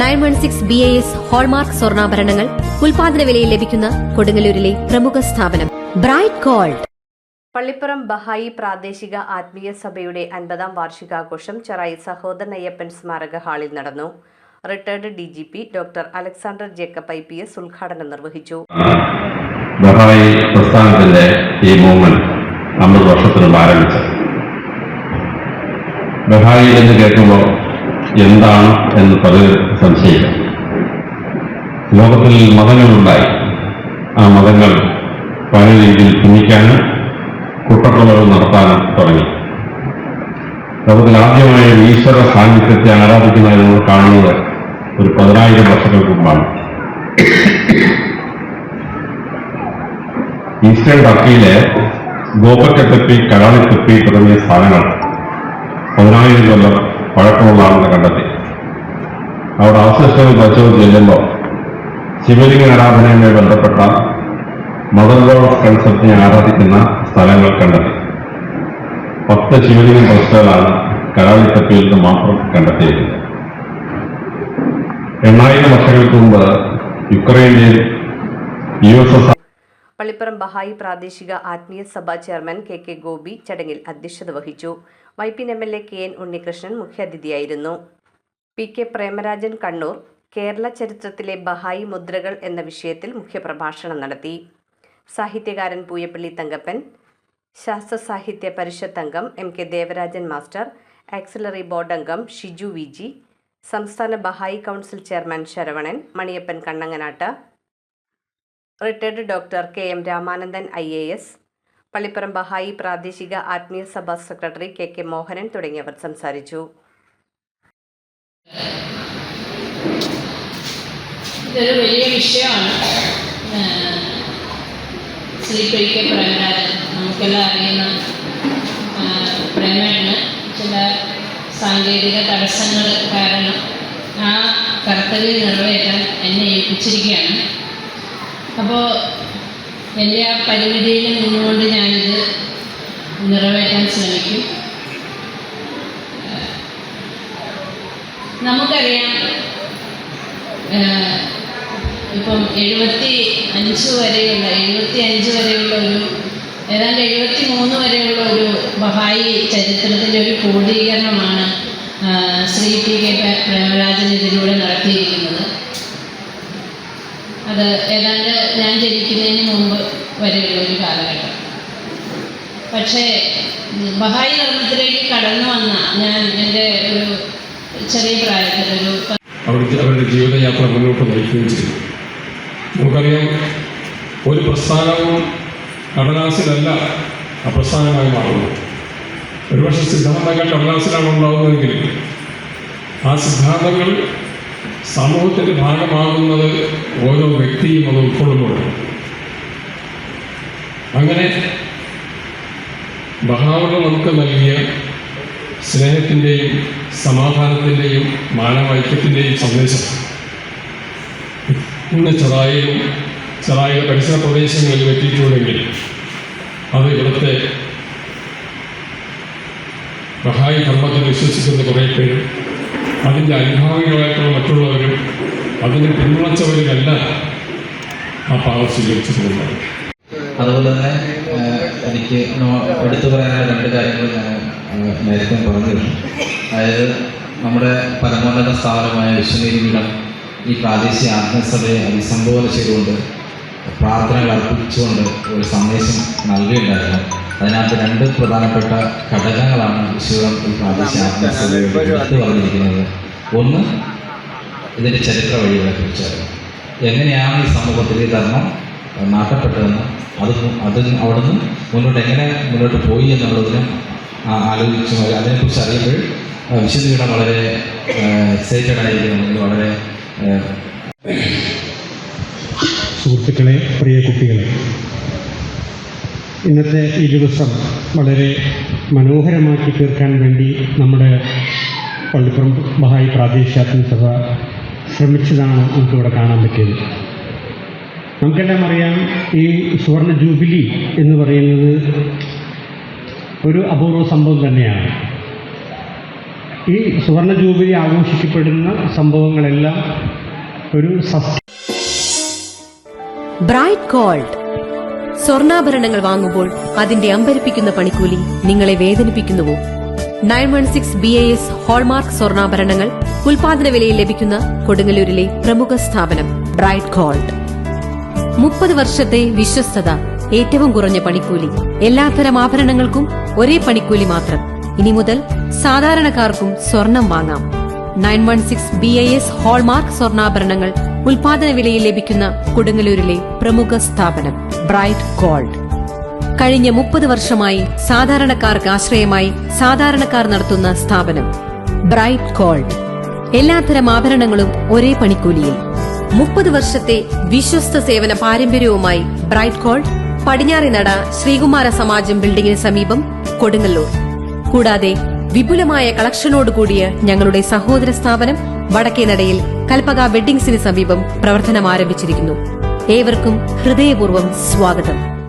Nine one six B A S hallmark സ്വർണാഭരണങ്ങൾ ഉൽപാദന വിലയിൽ ലഭിക്കുന്ന കൊടുങ്ങല്ലൂരിലെ പ്രമുഖ സ്ഥാപനം. Bright gold. പള്ളിപ്പുറം ബഹായി പ്രാദേശിക ആത്മീയ സഭയുടെ അൻപതാം വാർഷികാഘോഷം ചെറായി സഹോദരൻ അയ്യപ്പൻ സ്മാരക ഹാളിൽ നടന്നു. Retired D G P doctor Alexander Jacob I P S ഉദ്ഘാടനം നിർവഹിച്ചു. ബഹായി പ്രസ്ഥാനത്തിന്റെ ഈ മൂവ്മെന്റ് അമ്പത് വർഷത്തിനും ആരംഭിച്ചത് ബഹായി എന്ന് കേൾക്കുമ്പോൾ എന്താണ് എന്ന് പലരും സംശയിക്കാം. ലോകത്തിൽ മതങ്ങളുണ്ടായി. ആ മതങ്ങൾ പല രീതിയിൽ ഭിന്നിക്കാനും കുട്ടക്കൊലകൾ നടത്താനും തുടങ്ങി. ലോകത്തിൽ ആദ്യമായ ഈശ്വര സാന്നിധ്യത്തെ ആരാധിക്കുന്നതായി നമ്മൾ കാണുന്നത് ഒരു പതിനായിരം വർഷങ്ങൾക്ക് മുമ്പാണ്. ഈസ്റ്റേൺ ടർക്കിയിലെ ഗോപക്കത്തെപ്പി കരാളിത്തെപ്പി തുടങ്ങിയ സ്ഥാനങ്ങൾ പതിനായിരം കൊല്ലം പഴക്കമുള്ളതാണെന്ന് കണ്ടെത്തി. അവിടെ അവശിഷ്ടങ്ങൾ പരിശോധിച്ച് ചെല്ലുമ്പോൾ ശിവലിംഗ ആരാധനയുമായി ബന്ധപ്പെട്ട മദർ ഗോഡ് കൺസെപ്റ്റിനെ ആരാധിക്കുന്ന സ്ഥലങ്ങൾ കണ്ടെത്തി. പത്ത് ശിവലിംഗ പ്രതിഷ്ഠകളാണ് കലാളിത്തപ്പിയിൽ നിന്ന് മാത്രം കണ്ടെത്തിയിരിക്കുന്നത് എണ്ണായിരം വർഷങ്ങൾക്ക് മുമ്പ് യുക്രൈനിൽ U S S Pallippuram Bahai പ്രാദേശിക ആത്മീയ സഭാ ചെയർമാൻ കെ കെ ഗോപി ചടങ്ങിൽ അധ്യക്ഷത വഹിച്ചു. Vypin M L A K N Unnikrishnan മുഖ്യാതിഥിയായിരുന്നു. P K Premarajan Kannur Kerala ചരിത്രത്തിലെ ബഹായി മുദ്രകൾ എന്ന വിഷയത്തിൽ മുഖ്യപ്രഭാഷണം നടത്തി. സാഹിത്യകാരൻ പൂയപ്പള്ളി തങ്കപ്പൻ ശാസ്ത്ര സാഹിത്യ പരിഷത്ത് അംഗം M K Devarajan master auxiliary board അംഗം ഷിജു വി ജി സംസ്ഥാന Bahai council chairman Saravanan Maniyappan Kannanganattu retired doctor K M Ramanandan I A S Pallippuram Bahai പ്രാദേശിക ആത്മീയ സഭാ സെക്രട്ടറി കെ കെ മോഹനൻ തുടങ്ങിയവർ സംസാരിച്ചു. ഇതൊരു വലിയ വിഷയമാണ്. Shri P K Premarajan. നമുക്കെല്ലാം അറിയുന്ന ഏഹ് ചില സാങ്കേതിക തടസ്സങ്ങൾ കാരണം ആ കർത്തവ്യം നിറവേറ്റാൻ എന്നെ ഏൽപ്പിച്ചിരിക്കുകയാണ്. അപ്പോൾ എന്റെ ആ പരിമിതിയിൽ നിന്നുകൊണ്ട് ഞാനിത് നിറവേറ്റാൻ ശ്രമിക്കും. നമുക്കറിയാം ഇപ്പം എഴുപത്തി അഞ്ച് വരെയുള്ള എഴുപത്തി അഞ്ച് വരെയുള്ള ഒരു ഏതാണ്ട് എഴുപത്തി മൂന്ന് വരെയുള്ള ഒരു ബഹായി ചരിത്രത്തിന്റെ ഒരു ക്രോഡീകരണമാണ് ആഹ് ശ്രീ പി കെ പെ- പ്രേമരാജൻ ഇതിലൂടെ നടത്തിയിരിക്കുന്നത് അത് ഏതാണ്ട് ഞാൻ ജനിക്കുന്നതിന് മുമ്പ് വരെയുള്ള ഒരു കാലഘട്ടം പക്ഷേ ബഹായി ധർമ്മത്തിലേക്ക് കടന്നു വന്ന ഞാൻ എന്റെ ഒരു ചെറിയ പ്രായത്തിൽ ഒരു അവിടുത്തെ അവരുടെ ജീവിതയാത്ര മുന്നോട്ട് നയിക്കുകയും ചെയ്തു. നമുക്കറിയാം ഒരു പ്രസ്ഥാനവും കടലാസിലല്ല അപ്രസ്ഥാനമായി മാറുന്നു ഒരുപക്ഷെ സിദ്ധാന്തങ്ങൾ കടലാസിലാണ് ഉണ്ടാകുന്നതെങ്കിൽ ആ സിദ്ധാന്തങ്ങൾ സമൂഹത്തിന്റെ ഭാഗമാകുന്നത് ഓരോ വ്യക്തിയും അത് ഉൾക്കൊള്ളുന്നുണ്ട്. അങ്ങനെ ബഹാവല നമുക്ക് നൽകിയ സ്നേഹത്തിന്റെയും സമാധാനത്തിന്റെയും മാനവൈക്യത്തിന്റെയും സന്ദേശം. ഇന്ന് ചെറായിലും ചെറായിലെ പരിസര പ്രദേശങ്ങളിൽ എത്തിയിട്ടുണ്ടെങ്കിൽ അത് ഇവിടുത്തെ ബഹായി ധർമ്മത്തിൽ വിശ്വസിക്കുന്ന കുറേ പേരും അതിന്റെ അനുഭാവികളായിട്ടുള്ള മറ്റുള്ളവരും അതിനെ പിന്തുണച്ചവരുമെല്ലാം ആ പാവം സ്വീകരിച്ചു പോകുന്നത് അതുപോലെ തന്നെ എനിക്ക് എടുത്തു പറയാനുള്ള രണ്ട് കാര്യങ്ങൾ ഞാൻ നേരത്തെ പറഞ്ഞിരുന്നു അതായത് നമ്മുടെ പരമോന്നത സ്ഥാപനമായ വിശ്വനീതിപീഠം ഈ പ്രാദേശിക ആത്മസഭയെ അഭിസംബോധന ചെയ്തുകൊണ്ട് പ്രാർത്ഥനകൾ അർപ്പിച്ചുകൊണ്ട് ഒരു സന്ദേശം നൽകിയിട്ടുണ്ടായിരുന്നു. അതിനകത്ത് രണ്ട് പ്രധാനപ്പെട്ട ഘടകങ്ങളാണ് വിശ്വം ഈ പ്രാദേശിക ആത്മസഭയുടെ എടുത്തു പറഞ്ഞിരിക്കുന്നത്. ഒന്ന് ഇതിന്റെ ചരിത്ര വഴികളെ കുറിച്ചായിരുന്നു എങ്ങനെയാണ് ഈ സമൂഹത്തിൽ ഈ ധർമ്മം? നാട്ടപ്പെട്ടതെന്ന് അത് അത് അവിടുന്ന് മുന്നോട്ട് എങ്ങനെ മുന്നോട്ട് പോയി എന്നുള്ളതിനും ആലോചിച്ചു അതിനെക്കുറിച്ച് അറിയുമ്പോൾ വിശുദ്ധിയുടെ വളരെ എക്സൈറ്റഡ് ആയിരിക്കുന്നു. വളരെ സുഹൃത്തുക്കളെ പ്രിയ കുട്ടികളെ ഇന്നത്തെ ഈ ദിവസം വളരെ മനോഹരമാക്കി തീർക്കാൻ വേണ്ടി നമ്മുടെ പള്ളിപ്പുറം ബഹായി പ്രാദേശിക സഭ ശ്രമിച്ചതാണ് നമുക്കിവിടെ കാണാൻ പറ്റിയത്. നമുക്കെല്ലാം അറിയാം ഈ സുവർണ ജൂബിലി എന്ന് പറയുന്നത് ഒരു അപൂർവ സംഭവം തന്നെയാണ്. ഈ സുവർണ ജൂബിലി ആഘോഷിക്കപ്പെടുന്ന സംഭവങ്ങളെല്ലാം ഒരു ബ്രൈറ്റ് ഗോൾഡ്. സ്വർണാഭരണങ്ങൾ വാങ്ങുമ്പോൾ അതിന്റെ അമ്പരിപ്പിക്കുന്ന പണിക്കൂലി നിങ്ങളെ വേദനിപ്പിക്കുന്നുവോ? Nine one six B A S hallmark സ്വർണാഭരണങ്ങൾ ഉൽപാദന വിലയിൽ ലഭിക്കുന്ന കൊടുങ്ങല്ലൂരിലെ പ്രമുഖ സ്ഥാപനം ബ്രൈറ്റ് ഗോൾഡ്. മുപ്പത് വർഷത്തെ വിശ്വസ്തത ഏറ്റവും കുറഞ്ഞ പണിക്കൂലി. എല്ലാത്തരം ആഭരണങ്ങൾക്കും ഒരേ പണിക്കൂലി മാത്രം. ഇനി മുതൽ സാധാരണക്കാർക്കും സ്വർണം വാങ്ങാം. Nine one six B I S hallmark സ്വർണാഭരണങ്ങൾ ഉൽപാദന വിലയിൽ ലഭിക്കുന്ന കൊടുങ്ങല്ലൂരിലെ പ്രമുഖ സ്ഥാപനം ബ്രൈറ്റ് ഗോൾഡ്. കഴിഞ്ഞ മുപ്പത് വർഷമായി സാധാരണക്കാർക്ക് ആശ്രയമായി സാധാരണക്കാർ നടത്തുന്ന സ്ഥാപനം ബ്രൈറ്റ് ഗോൾഡ്. എല്ലാത്തരം ആഭരണങ്ങളും ഒരേ പണിക്കൂലിയിൽ. മുപ്പത് വർഷത്തെ വിശ്വസ്ത സേവന പാരമ്പര്യവുമായി ബ്രൈറ്റ് കോൾ പടിഞ്ഞാറിനട ശ്രീകുമാര സമാജം ബിൽഡിംഗിന് സമീപം കൊടുങ്ങല്ലൂർ. കൂടാതെ വിപുലമായ കളക്ഷനോട് കൂടിയ ഞങ്ങളുടെ സഹോദര സ്ഥാപനം വടക്കേനടയിൽ കൽപ്പക വെഡ്ഡിംഗ്സിന് സമീപം പ്രവർത്തനം ആരംഭിച്ചിരിക്കുന്നു ഏവർക്കും ഹൃദയപൂർവം സ്വാഗതം.